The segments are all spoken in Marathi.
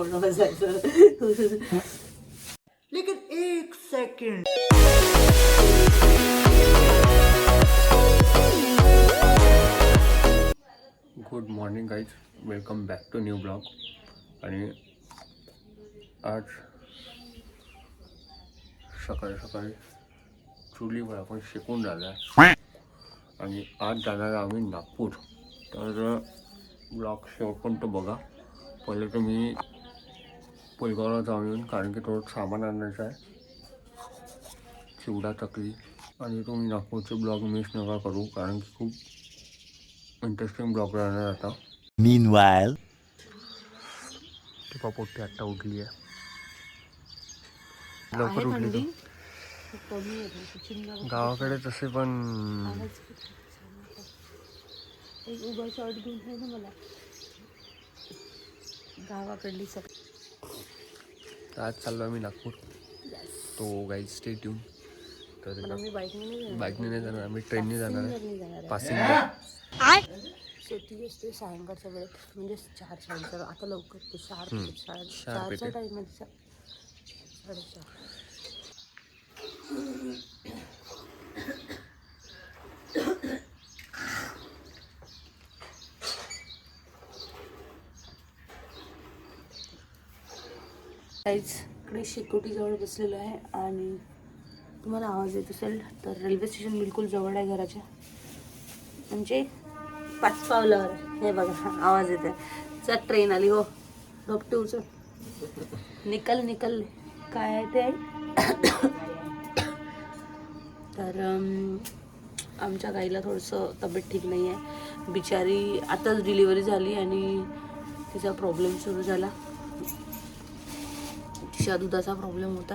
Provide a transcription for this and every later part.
बोलणं बसायचं. लेकिन एक second good morning guys welcome back to new blog आणि आज सकाळी सकाळी चुलीवर आपण शिकून झालं आहे. आणि आज जाणार आम्ही नागपूर. तर ब्लॉग शेवटपर्यंत बघा. पहिले तुम्ही पुलगावला जाऊन येऊन कारण की थोडं सामान आणायचं आहे. चिवडा चकली. आणि तुम्ही नागपूरचे ब्लॉग मिस नका करू कारण की खूप इंटरेस्टिंग ब्लॉग राहणार आता. Meanwhile, टिपा पोट्टी आत्ता उठली आहे. लवकर उठली तू. गावाकडे तसे पण एक उभा आज चाललो आम्ही नागपूर. तो गाईड स्टेट येऊन तर बाईकने नाही जाणार. बाईकने नाही जाणार आम्ही ट्रेनने जाणार आहे. पासिंग शेती असते सायंकाळच्या वेळेत म्हणजे चार साडेचार आता लवकर ते चार चार चारच्या. टाईम साडेचार. काहीच इकडे शेकोटीजवळ बसलेलो आहे आणि तुम्हाला आवाज येत असेल तर रेल्वे स्टेशन बिलकुल जवळ आहे घराच्या. म्हणजे पाच पावलावर हे बघा आवाज येत आहे. चल ट्रेन आली हो. धोपटे उचल निकल निकल. काय आहे ते? तर आमच्या गाईला थोडंसं तब्येत ठीक नाही आहे बिचारी आताच डिलिव्हरी झाली आणि तिचा प्रॉब्लेम सुरू झाला. तिच्या दुधाचा प्रॉब्लेम होता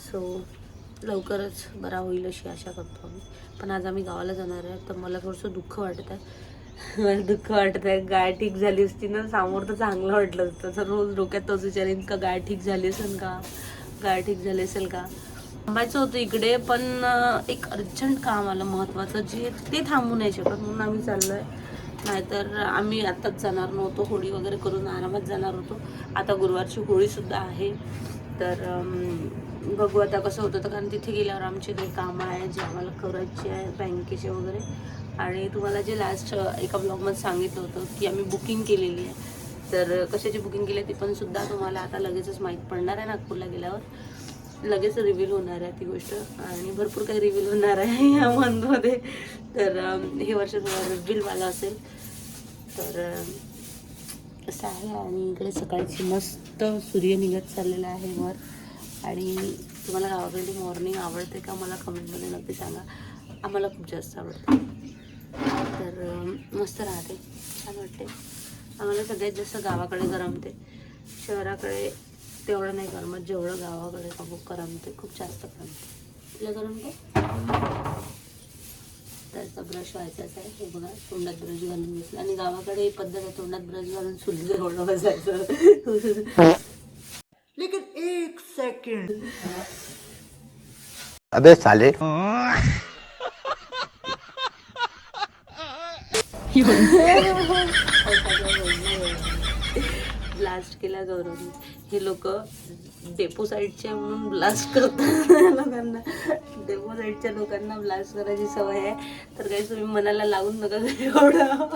सो लवकरच बरा होईल अशी आशा करतो आम्ही. पण आज आम्ही गावाला जाणार आहे तर मला थोडंसं दुःख वाटत आहे. मला दुःख वाटत आहे. गाय ठीक झाली असती ना समोर तर चांगलं वाटलं असतं. तर रोज डोक्यात तोच विचारेन का गाय ठीक झाली असेल का? गाय ठीक झाली असेल का? थांबायचं होतं इकडे पण एक अर्जंट काम आलं महत्त्वाचं जे ते थांबू नाही शकत. म्हणून आम्ही चाललो आहे नाहीतर आम्ही आत्ताच जाणार नव्हतो होळी वगैरे करून आरामात जाणार होतो. आता गुरुवारची होळीसुद्धा आहे. तर बघू आता कसं होतं तर कारण तिथे गेल्यावर आमचे काही कामं आहे जे आम्हाला करायचे आहे बँकेचे वगैरे. आणि तुम्हाला जे लास्ट एका ब्लॉगमध्ये सांगितलं होतं की आम्ही बुकिंग केलेली आहे. तर कशाची बुकिंग केली आहे ती पण सुद्धा तुम्हाला आता लगेचच माहीत पडणार आहे नागपूरला गेल्यावर. लगेच रिव्हील होणार आहे ती गोष्ट. आणि भरपूर काही रिव्हील होणार आहे या मंथमध्ये तर हे वर्ष थोडा रिव्हीलवाला असेल. तर असं आहे आणि इकडे सकाळची मस्त सूर्य निघत चाललेला आहे वर. आणि तुम्हाला गावाकडे मॉर्निंग आवडते का मला कमेंटमध्ये नक्की सांगा. आम्हाला खूप जास्त आवडते. तर मस्त राहते. छान वाटते. आम्हाला सगळ्यात जास्त गावाकडे गरमते शहराकडे तेवढं नाही करमत जेवढं गावाकडे खूप करमते खूप जास्त करमते तुला करमते त्याचा ब्रश व्हायचाच आहे. हे बघा तोंडात ब्रश घालून बसला. आणि गावाकडे ही पद्धत आहे तोंडात ब्रश घालून चुलीवर एवढं बसायचं. लेकिन एक सेकंड अबे साले. ब्लास्ट केला गौरवने. हे लोक डेपो साईडच्या म्हणून ब्लास्ट करतात लोकांना. डेपो साईडच्या लोकांना ब्लास्ट करायची सवय आहे. तर काही तुम्ही मनाला लावून नका एवढं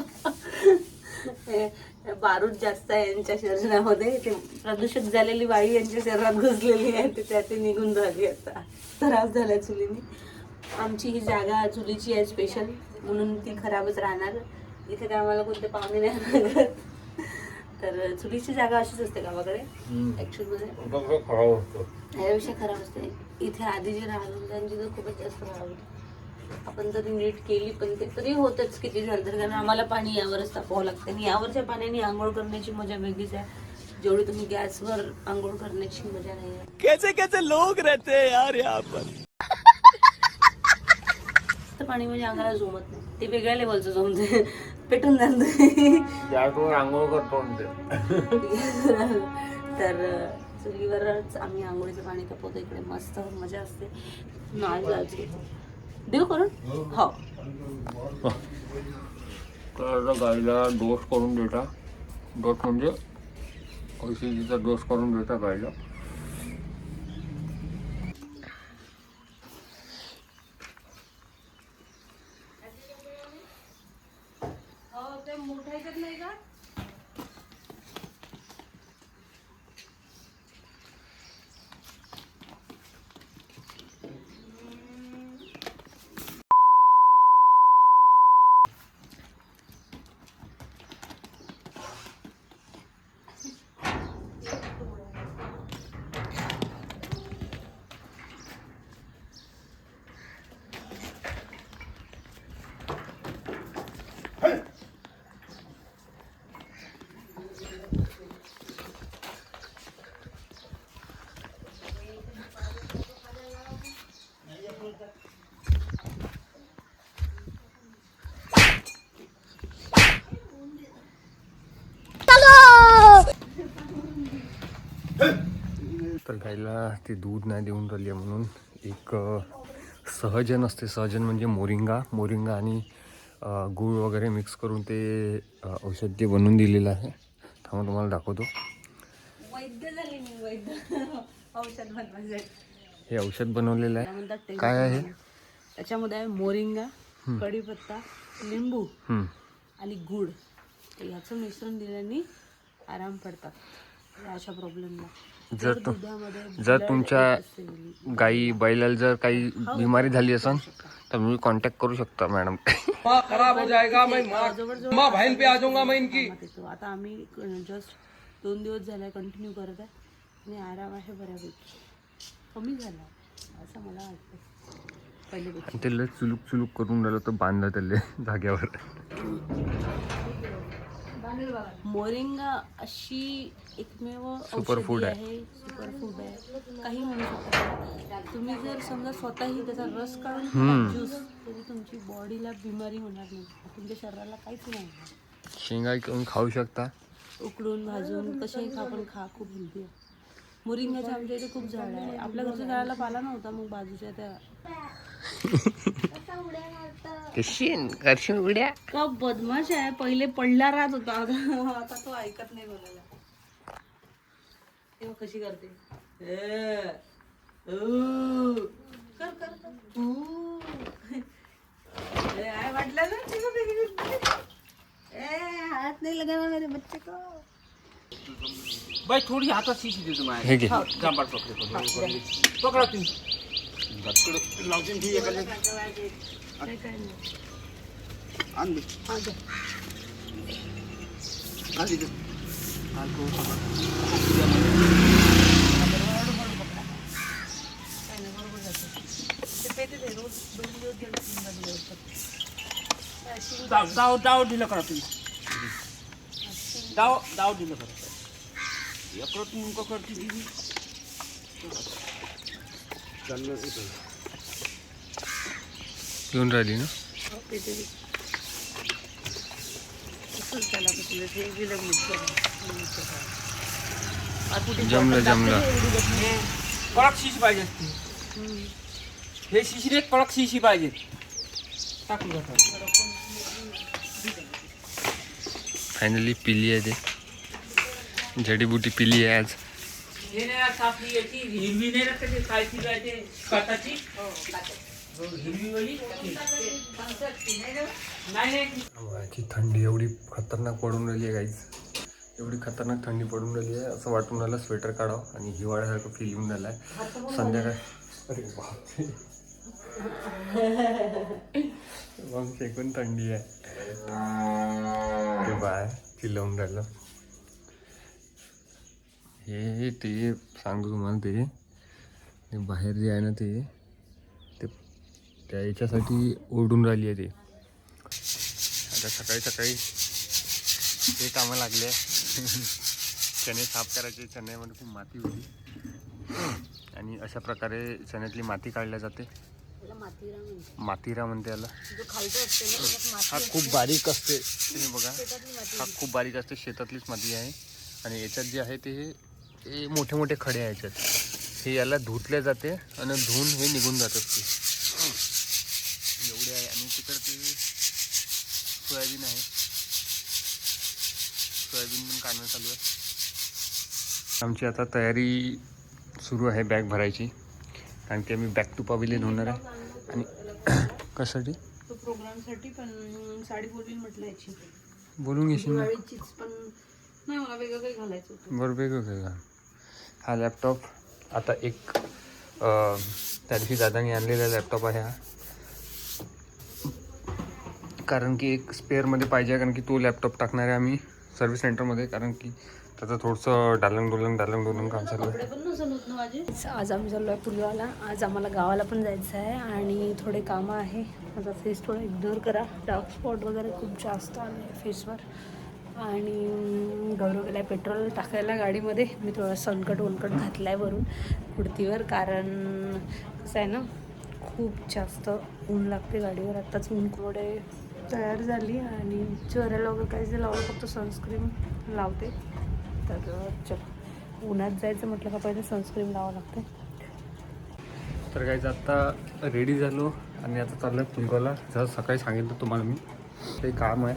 बारूद जास्त आहे यांच्या शरीरामध्ये. ते प्रदूषित झालेली वायू यांच्या शरीरात घुसलेली आहे. ते त्यात ते निघून राहिली आता. त्रास झाला चुलीने. आमची ही जागा चुलीची आहे स्पेशल म्हणून ती खराबच राहणार. इथे काय आम्हाला कोणते पाहुणे नाही लागत तर चुलीची जागा अशीच असते गावाकडे ॲक्च्युअलमध्ये खराब होतो यापेक्षा खराब असते. इथे आधी जे राहत होते त्यांची तर खूपच जास्त खराब होती. आपण जरी नीट केली पण ते तरी होतच किती झालं तर. कारण आम्हाला पाणी यावरच तापवावं लागतं. आणि यावरच्या पाण्याने आंघोळ करण्याची मजा वेगळीच आहे. जेवढी तुम्ही गॅसवर आंघोळ करण्याची मजा नाही आहे. कैसे कैसे लोग रहते यार यहाँ पर? तर पाणी म्हणजे अंगाला जमत नाही. ते वेगळ्या लेवलचं जमते पेटून जातं. आंघोळ करतो तर चुलीवरच आम्ही आंघोळीचं पाणी तापवतो. इकडे मस्त मजा असते. जायचं देऊ करून? हो. गाईला डोस करून देता. डोस म्हणजे औषधीचा डोस करून देता पाहिजे ते मोठ्या ह्याच्यात नाही का तर गाईला ते दूध नाही देऊन राहिली आहे म्हणून. एक सहजन असते. सहजन म्हणजे मोरिंगा. मोरिंगा आणि गूळ वगैरे मिक्स करून ते औषध ते बनवून दिलेलं आहे. थांबा तुम्हाला दाखवतो. हे औषध बनवलेलं आहे. काय आहे? त्याच्यामध्ये आहे मोरिंगा कढीपत्ता लिंबू. आणि गुड याचं मिश्रण दिल्याने आराम पडतात. अशा प्रॉब्लेमला जर तु जर तुमच्या गाई बैलाला जर काही बिमारी झाली असेल तर तुम्ही कॉन्टॅक्ट करू शकता मॅडम खराब हो जाएगा मैं माँ जवळजवळ माँ बहन पे आ जाऊंगा मैं इनकी। कामात येतो. आता आम्ही जस्ट दोन दिवस झाले कंटिन्यू करत आहे. आणि आराम आहे बऱ्यापैकी. कमी झाला. असं मला वाटतं पहिल्यापेक्षा आणि ते लय चुलूक चुलूक करून राहिलं तर बांधलं त्याला जाग्यावर मोरिंगा अशी एकमेव food औषधी आहे. सुपर फूड आहे. काही म्हणू शकता. तुम्ही जर समजा स्वतःही त्याचा रस काढून ज्यूस तरी तुमची बॉडीला बिमारी होणार नाही. तुमच्या शरीराला काहीच नाही शेंगा करून खाऊ शकता. उकडून भाजून कशाही खा पण खा. खूप हेल्दी आहे. मोरिंगाच्या आमच्या इथे खूप झाड आहे. आपल्या घरच्या झाडाला पाला नव्हता मग बाजूच्या त्या शेण करशील उड्या? का बदमाश आहे? पहिले पडला राहत होता. आता आता तो ऐकत नाही बोलायला तेव्हा कशी करते? ए, ऊ. कर कर कर. ऊ. ए, काय वाटलं ना? ए हाथ नहीं लगाना मेरे बच्चे को. भाई थोड़ी हाथ शीशी दे तुम्हें हे घे. जांबार पकड़े पकड़ो पकड़ा तुम लावतीन ठीक आहे नाही आण दे आण नाही, बरोबर ते. रोज दाव दाव दाव दिलं करा तुम्ही. दाव दाव दिलं करा. इकडं तू करते दिली येऊन राहिली ना हो, पेते ते. असंच त्याला कुठलं ते दिलं मिक्सर मिक्सर आ, कुठे जमलं बॉटल जमलं टाकते ते, एवढी बसली. कडक शिशी पाहिजे असते हम्म. हे शिशीने कडक शिशी पाहिजे टाकून घ्या फायनली पिली आहे ते जडीबुटी पिली आहे आज हे नाही राहत आपली याची हिरवी नाही राहत का ते कायची काय ते काटाची हो, हिरवी वाली? नाही नाही याची थंडी एवढी खतरनाक पडून राहिली आहे गाईच एवढी खतरनाक थंडी पडून राहिली आहे असं वाटून राहिलं स्वेटर काढावं आणि हिवाळ्यासारखं फील येऊन राहिलं आहे संध्याकाळ अरे बापरे. मग शेकून थंडी आहे. ते बाय चिल्लावून राहिलं. हे ते सांगतो तुम्हाला ते. ते बाहेर जे आहे ना ते ते त्या याच्यासाठी ओढून राहिली आहे ते. आता सकाळी सकाळी ते कामं लागले. चणे साफ करायचे. चण्यामध्ये खूप माती होती. आणि अशा प्रकारे चण्यातली माती काढल्या जाते. मातीरा म्हणते याला. हा खूप बारीक असते. तुम्ही बघा. हा खूप बारीक असते. शेतातलीच माती आहे. आणि याच्यात जे आहे ते हे मोठे मोठे खडे आहे याच्यात. हे याला धुतले जाते आणि धुवून हे निघून जात असते. एवढे आहे. आणि तिकडे ते सोयाबीन आहे. सोयाबीन पण काढणं चालू आहे. आमची आता तयारी सुरू आहे बॅग भरायची. कारण की आम्ही बॅक टू पवेलियन होणार आहे. आणि कशासाठी? तो प्रोग्रामसाठी पण साडी म्हटलं याची. बोलून घेशील पण नाही मला वेगळं काही घालायचं बरं वेगळं का हा लॅपटॉप आता एक अं, त्या दिवशी दादानी आणलेला लॅपटॉप आहे हा. कारण की एक स्पेअरमध्ये पाहिजे कारण की तो लॅपटॉप टाकणार आहे आम्ही सर्व्हिस सेंटरमध्ये कारण की त्याचं थोडंसं डालंग डोलंग डालंग डोलंग काम चालू आहे. आज आम्ही चाललो आहे पुलगावला आज आम्हाला गावाला पण जायचं आहे आणि थोडे कामं आहे. माझा फेस थोडा इग्नोर करा. डार्क स्पॉट वगैरे खूप जास्त आले फेसवर आणि गौरव गेला आहे पेट्रोल टाकायला गाडीमध्ये. मी थोडा सनकट वनकट घातला आहे वरून कुर्तीवर कारण कसं आहे ना खूप जास्त ऊन लागते गाडीवर. आत्ताच ऊन कोडे तयार झाली आणि चेहऱ्याला वगैरे काहीच नाही लावलं फक्त सनस्क्रीन लावते. तर चल उन्हात जायचं म्हटलं का पहिले सनस्क्रीन लावावं लागते तर काहीच आत्ता रेडी झालो आणि आता चाललं आहे पुलगावला जसं सकाळी सांगितलं तुम्हाला मी ते काम आहे.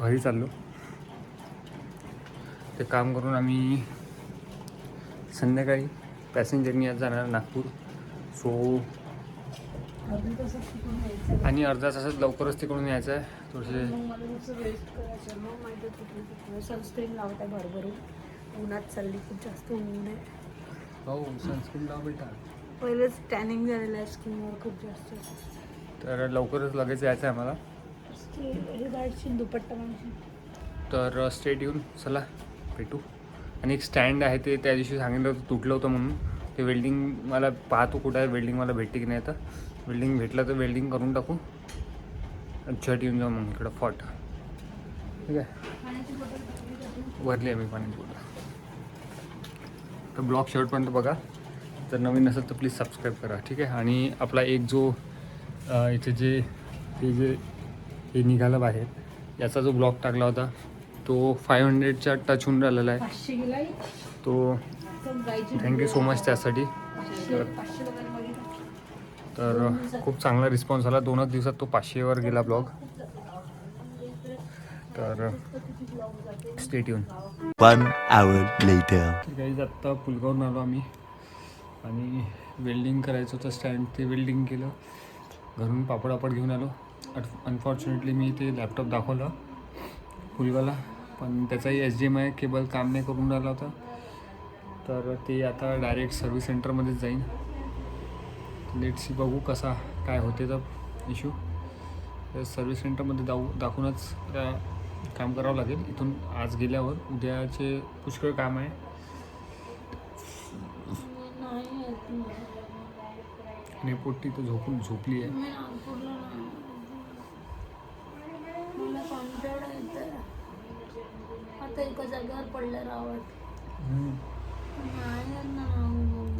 घरी चाललो. ते काम करून आम्ही संध्याकाळी पॅसेंजरनी आज जाणार नागपूर. सो आणि अर्धा तासात लवकरच तिकडून यायचं आहे. थोडेसे सनस्क्रीन लावत आहे भरभरून उन्हात चालली खूप जास्त ऊन आहे हो सनस्क्रीन लाव बेटा. पहिलेच टॅनिंग झालेलं आहे स्किनवर खूप जास्त. तर लवकरच लगेच यायचं आहे आम्हाला. तर स्टेट येऊन चला भेटू. आणि एक स्टँड आहे ते त्या दिवशी सांगितलं होतं तुटलं होतं म्हणून. ते वेल्डिंग मला पाहतो कुठं आहे वेल्डिंग मला भेटते की नाही तर वेल्डिंग भेटलं तर वेल्डिंग करून टाकू. छट येऊन जाऊ मग इकडं फॉट ठीक आहे? वरली आहे मी पाण्याची बॉटल तर ब्लॉग शेवटपर्यंत बघा. जर नवीन असेल तर प्लीज सबस्क्राईब करा ठीक आहे? आणि आपला एक जो इथे जे हे जे हे निघालं बाहेर. याचा जो ब्लॉग टाकला होता तो फाईव्ह हंड्रेडच्या टच होऊन राहिलेला आहे. तो थँक्यू सो मच त्यासाठी. तर खूप चांगला रिस्पॉन्स आला. दोनच दिवसात तो पाचशेवर गेला ब्लॉग तर स्टेट येऊन. काही आत्ता पुलगावून आलो आम्ही. आणि वेल्डिंग करायचं होतं स्टँड ते वेल्डिंग केलं. घरून पापड वापड घेऊन आलो. अनफॉर्च्युनेटली मी ते लॅपटॉप दाखवलं पुलगावला पण त्याचाही H D M I cable काम नाही करून राहिला होता. तर ते आता डायरेक्ट सर्व्हिस सेंटरमध्येच जाईन. लेटसी बघू कसा काय होते तर इश्यू सर्व्हिस सेंटरमध्ये जाऊ दाखवूनच काम करावं लागेल. इथून आज गेल्यावर उद्याचे पुष्कळ काम आहे. आणि पोट्टी तर झोपून झोपली आहे. मला कंटाळा येतोय. आता एका जागेवर पडलं रावट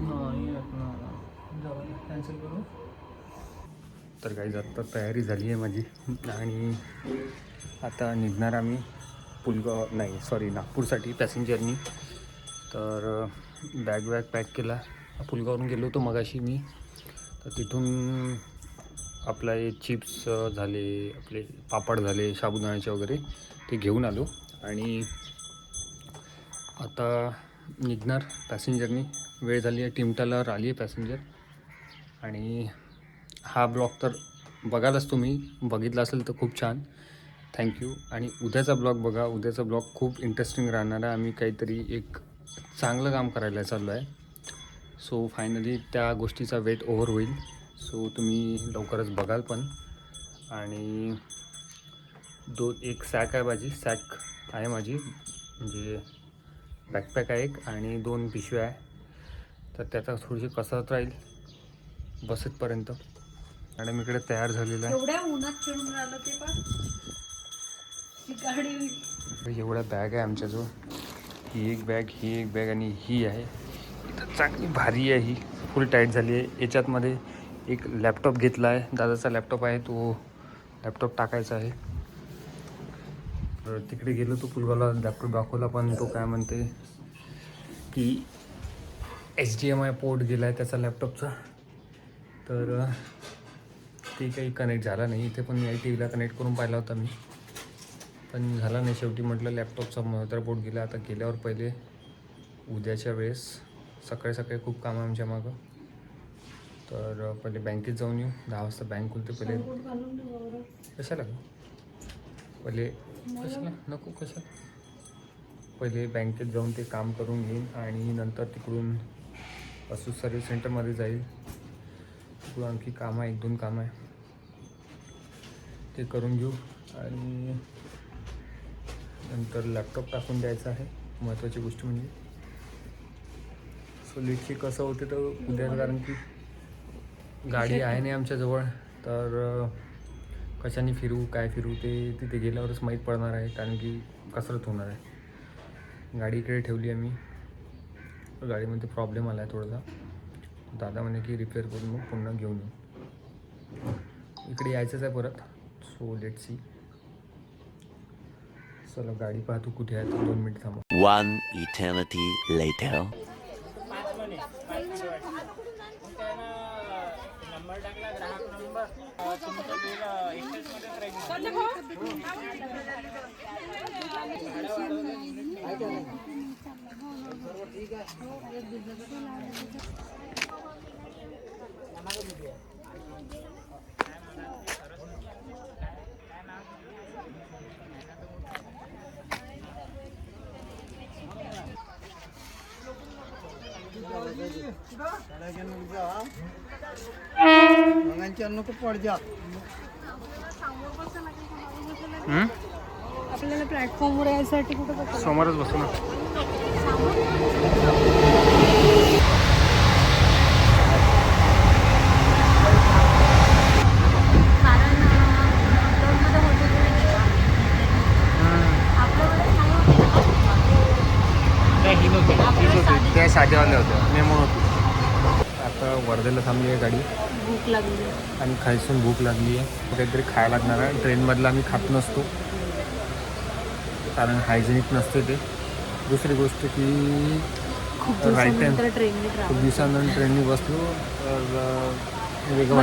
नाही येत ना. कॅन्सल करू. तर काही आत्ता तयारी झाली आहे माझी. आणि आता निघणार आम्ही पुलगाव नाही सॉरी नागपूरसाठी पॅसेंजरनी तर बॅग वॅग पॅक केला. पुलगावरून गेलो होतो मगाशी मी. तर तिथून आपला हे चिप्स झाले आपले पापड झाले साबुदाण्याचे वगैरे ते घेऊन आलो. आणि आता निघणार पॅसेंजरनी. वेळ झाली आहे टिमटाला आली आहे पॅसेंजर. आणि हा ब्लॉग तर बघालच तुम्ही. बघितला असेल तर खूप छान. थँक्यू आणि उद्याचा ब्लॉग बघा. उद्याचा ब्लॉग खूप इंटरेस्टिंग राहणार आहे. आम्ही काहीतरी एक चांगलं काम करायला चाललो आहे. सो फायनली त्या गोष्टीचा वेट ओव्हर होईल. सो तुम्ही लवकरच बघाल पण. आणि दोन एक सॅक आहे माझी. सॅक आहे माझी. म्हणजे बॅकपॅक आहे एक आणि दोन पिशव्या आहे. तर त्याचा थोडीशी कसरत राहील. बसेतपर्यंत. मॅडम इकडे तयार झालेला आहे. एवढ्या उन्हात खेळून राहिलं ते पण? गाडी एवढ्या बॅग आहे आमच्याजवळ. ही एक बॅग ही एक बॅग आणि ही आहे. इथं चांगली भारी आहे ही. फुल टाईट झाली आहे. याच्यातमध्ये एक लॅपटॉप घेतला आहे दादाचा लॅपटॉप आहे तो लॅपटॉप टाकायचा आहे. तर तिकडे गेलो तो पुलगावला लॅपटॉप दाखवला पण तो काय म्हणते की H D M I port गेला आहे त्याचा लॅपटॉपचा तर ते काही कनेक्ट झाला नाही. इथे पण मी टी व्हीला कनेक्ट करून पाहिला होता मी. पण झाला नाही शेवटी. म्हटलं लॅपटॉपचा मदरबोर्ड गेला. आता गेल्यावर पहिले उद्याच्या वेळेस. सकाळी सकाळी खूप काम आहे आमच्या मागं. तर पहिले बँकेत जाऊन येऊ. दहा वाजता बँक खुलते पहिले. कशाला? पहिले कशाला? नको कशाला? पहिले बँकेत जाऊन ते काम करून घेईन आणि नंतर तिकडून असू सर्व्हिस सेंटरमध्ये जाईल. तिकडून आणखी काम आहे एक दोन काम आहे. ते करून घेऊ आणि नंतर लॅपटॉप टाकून द्यायचा आहे. महत्त्वाची गोष्ट म्हणजे. सो लेटची कसं होते तर उद्या कारण की गाडी आहे नाही आमच्याजवळ तर कशाने फिरू काय फिरू ते तिथे गेल्यावरच माहीत पडणार आहे कारण की कसरत होणार आहे. गाडी इकडे ठेवली आम्ही. गाडीमध्ये प्रॉब्लेम आला आहे थोडासा. दादा म्हणे की रिपेअर करून मग पुन्हा घेऊन येऊ इकडे यायचंच आहे परत. सो लेट सी चला गाडी पाहतो कुठे आहे. तर दोन मिनिट थांबा. Can I get नको पड जा आपल्याला प्लॅटफॉर्मवर यायसाठी कुठं समोरच बसू ना. त्या साधेवाले होते मेमो होते. आता वर्धेला थांबली आहे गाडी. भूक लागली आणि खायसून भूक लागली आहे. काहीतरी खायला लागणार आहे. ट्रेनमधलं आम्ही खात नसतो. कारण हायजेनिक नसते ते. दुसरी गोष्ट की. दिवसानंतर ट्रेनने खूप दिवसानंतर ट्रेननी बसलो तर वेगळं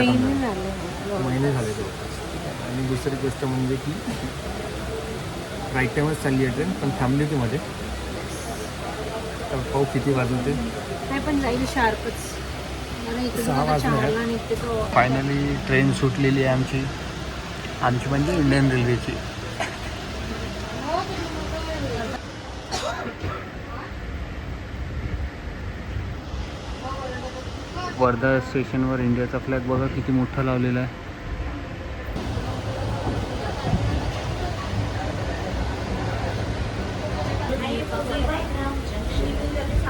महिने झाले. ते. आणि दुसरी गोष्ट म्हणजे की राईट टाईमच चालली आहे ट्रेन पण थांबली होती मध्ये. तर पाहू किती वाजवते नाही पण जाईल शार्पच. सहा वाजले आहेत. फायनली ट्रेन सुटलेली आहे आमची. आमची म्हणजे इंडियन रेल्वेची वर्धा स्टेशनवर इंडियाचा फ्लॅग बघा किती मोठा लावलेला आहे.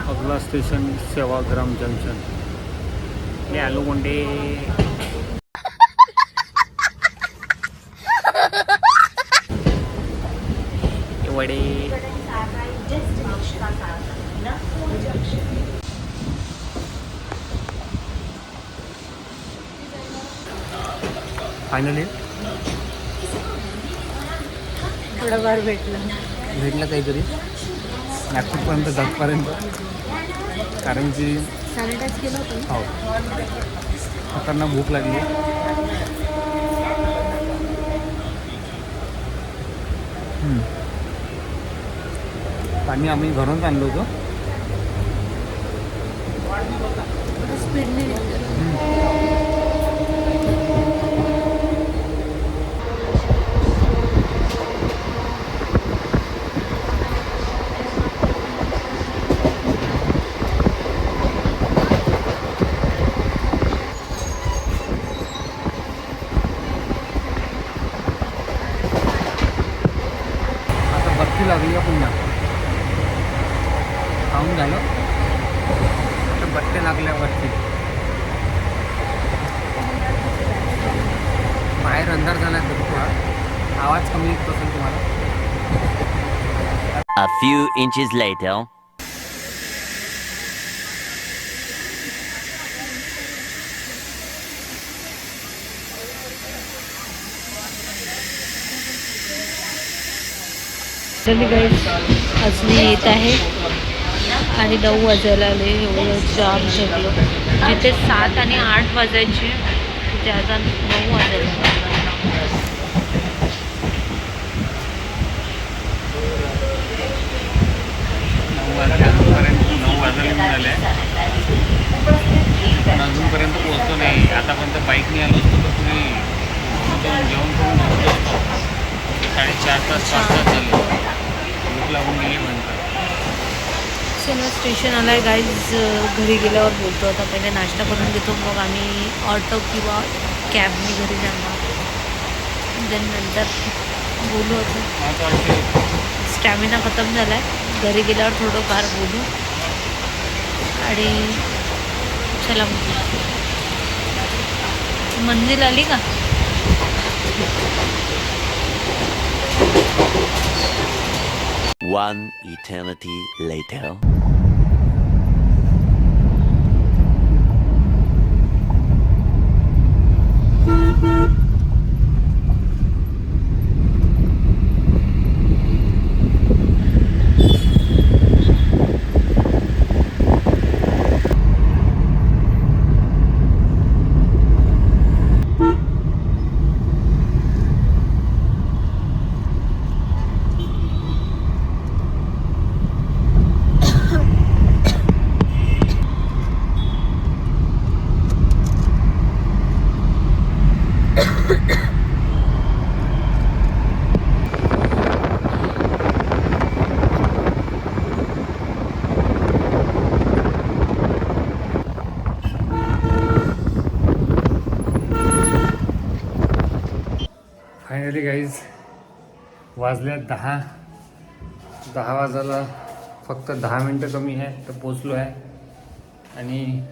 अगला स्टेशन सेवाग्राम जंक्शन. हे आलू कोंडे. वडे. फायनली थोडंफार भेटलं. भेटलं काहीतरी. नागपूरपर्यंत जातपर्यंत. कारण की सॅनिटाईज केलं होतं ना? हो. खतरनाक भूक लागली. पाणी आम्ही घरूनच आणलं होतं. स्पीडने भरती लागली आहे पुन्हा. खाऊन झालं. आता भट्टे लागल्या वरती. बाहेर अंधार झाला तुम्हाला थोडा आवाज कमी येत असेल तुम्हाला. A few inches later. सगळीकडे मी येत आहे. आणि नऊ वाजायला आले एवढं जाम झालं. जिथे सात आणि आठ वाजायची तिथे आता नऊ वाजायला नऊ वाजायला अजूनपर्यंत नाही आतापर्यंत साडेचार तास पाच तास झाले. भूक लागून गेली म्हणतात. चला स्टेशन आलाय गाईज घरी गेल्यावर बोलतो. आता पहिले नाश्ता करून घेतो मग आम्ही ऑटो किंवा कॅबने घरी जाणार. देन नंतर बोलू वाटते स्टॅमिना खतम झाला आहे घरी गेल्यावर थोडंफार बोलू. आणि चला मंदिर आली का? One eternity later. वाजले दहा. दहा वाजायला फक्त दहा मिनटं कमी आहे तर पोचलो आहे. आणि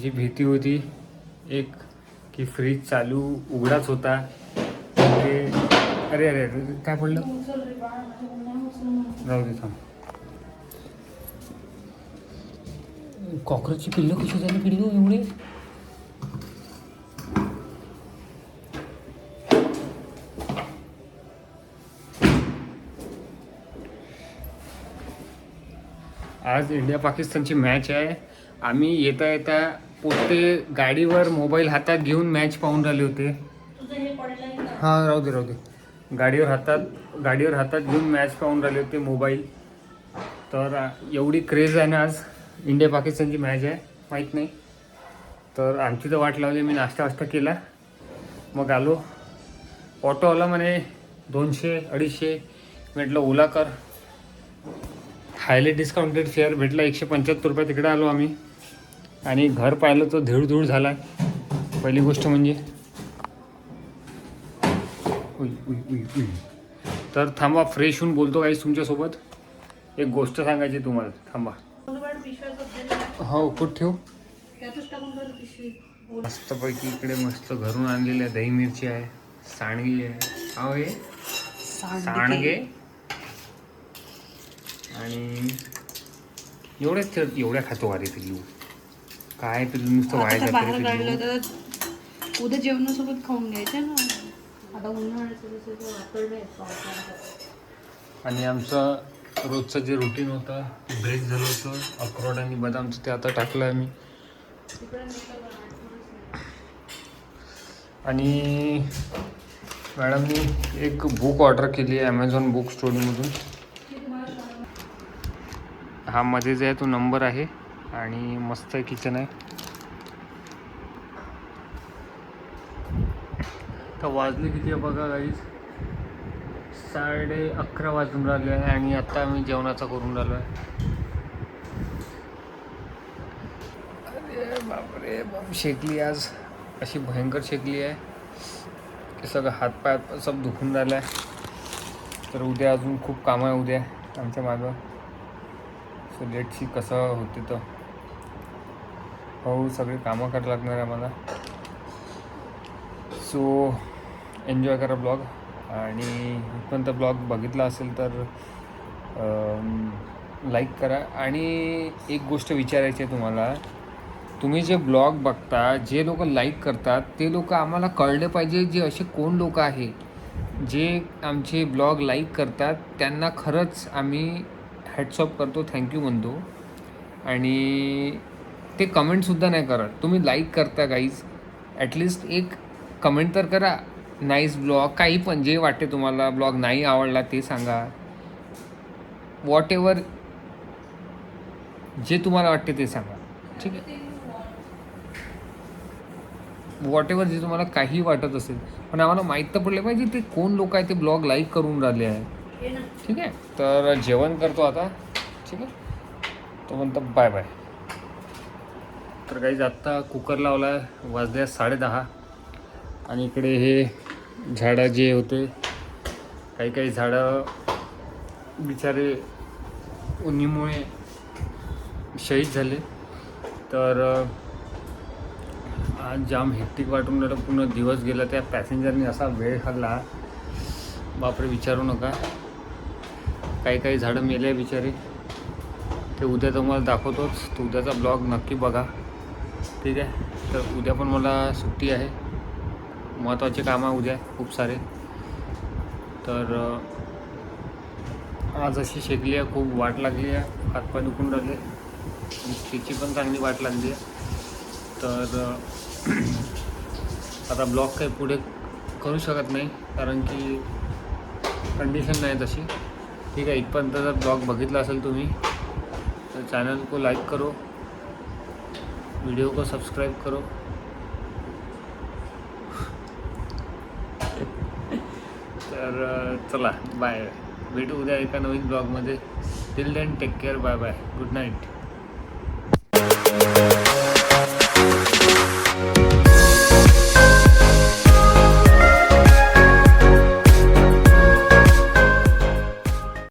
जी भीती होती एक की फ्रीज चालू उघडाच होता. म्हणजे, ते अरे अरे काय पडलं? जाऊ दे थांब. कॉक्रोचची पिल्लं कशी झाली पिल्लू हो एवढे? आज इंडिया पाकिस्तानची मॅच आहे. आम्ही येता येता पोते गाडीवर मोबाईल हातात घेऊन मॅच पाहून राहिले होते. हां राहू दे राहू दे. गाडीवर हातात गाडीवर हातात घेऊन मॅच पाहून राहिले होते मोबाईल तर एवढी क्रेज आहे ना आज. इंडिया पाकिस्तानची मॅच आहे. माहीत नाही. तर आमची तर वाट लावली मी नाश्ता वास्ता केला. मग आलो. ऑटोवाला म्हणे दोनशे अडीचशे. म्हटलं ओला कर. हायली डिस्काउंटेड फेअर भेटला एकशे पंच्याहत्तर रुपये तिकडे आलो आम्ही. आणि घर पाहिलं तर धीड धूळ झाला पहिली गोष्ट म्हणजे. तर थांबा फ्रेश होऊन बोलतो काही तुमच्यासोबत. एक गोष्ट सांगायची तुम्हाला. थांबा. हो कुठं ठेवू? मस्तपैकी इकडे मस्त घरून आणलेली आहे दही मिरची आहे सांडगी आहे. हे? सांडगे? आणि एवढ्याच तर एवढ्या खातो अरे पिल्लू काय पिल्लू नुसतं वाया आता बाहेर काढलं. तर उद्या जेवणासोबत खाऊन घ्यायचं ना आता उन्हाळ्याचं जसं ते वातावरण आहे, पावसाळ्याचं. आणि आमचं रोजचं जे रुटीन होतं ब्रेक झालं होतं अक्रोड आणि बदामचं ते आता टाकलं आहे मी आणि मॅडमनी एक बुक ऑर्डर केली आहे ॲमेझॉन बुक स्टोरीमधून हा मध्ये जे आहे तो नंबर आहे आणि मस्त किचन आहे. तर वाजले किती आहे बघा गाईज साडे अकरा वाजून राहिले आहे आणि आता आम्ही जेवणाचा करून राहिलो आहे. अरे बापरे बाप शेकली आज. अशी भयंकर शेकली आहे. की सगळं हातपाय सब दुखून राहिलं आहे. तर उद्या अजून खूप कामं आहे उद्या आमच्या मागं. सो लेटची कसं होते तर. हो सगळी कामं करायला लागणार आहे आम्हाला. सो एन्जॉय करा ब्लॉग आणि पण तर ब्लॉग बघितला असेल तर लाईक करा. आणि एक गोष्ट विचारायची आहे तुम्हाला. तुम्ही जे ब्लॉग बघता जे लोक लाईक करतात ते लोक आम्हाला कळले पाहिजे जे असे कोण लोक आहे. जे आमचे ब्लॉग लाईक करतात त्यांना खरंच आम्ही हॅट्सअप करतो. थँक्यू म्हणतो. आणि ते कमेंटसुद्धा नाही करत. तुम्ही लाईक करता गाईज ॲटलिस्ट एक कमेंट तर करा. नाईस ब्लॉग काही पण जे वाटते तुम्हाला ब्लॉग नाही आवडला ते सांगा. वॉट एवर जे तुम्हाला वाटते ते सांगा. ठीक आहे? वॉट एवर जे तुम्हाला काही वाटत असेल. पण आम्हाला माहीत तर पडलं पाहिजे ते कोण लोक आहे ते ब्लॉग लाईक करून राहिले आहे. ठीक आहे. तर जेवण करतो आता. ठीक आहे. तो म्हणतो बाय बाय. तर काही आत्ता कुकर लावला आहे वाजल्या साडे दहा. आणि इकडे हे झाडं जे होते काही काही झाडं बिचारे उन्हीमुळे शहीद झाले. तर आज जाम हेक्टिक वाटून राहिलं. पूर्ण दिवस गेला. त्या पॅसेंजरने असा वेळ खाल्ला बापरे विचारू नका. काही काही झाडं मेले आहे बिचारे. ते उद्या तुम्हाला दाखवतोच. तर उद्याचा ब्लॉग नक्की बघा. ठीक आहे? तर उद्या पण मला सुट्टी आहे. महत्त्वाचे कामं आहे उद्या खूप सारे. तर आज अशी शेकली आहे खूप वाट लागली आहे. हातपाय दुखून राहिले. तिची पण चांगली वाट लागली आहे. तर आता ब्लॉग काही पुढे करू शकत नाही. कारण की कंडिशन नाही तशी. ठीक आहे इथपर्यंत जर ब्लॉग बघितला असेल तुम्ही तर चॅनल को लाईक करो व्हिडिओ को सबस्क्राईब करो. तर चला बाय. भेटू उद्या एका नवीन ब्लॉगमध्ये. Till then take care bye bye good night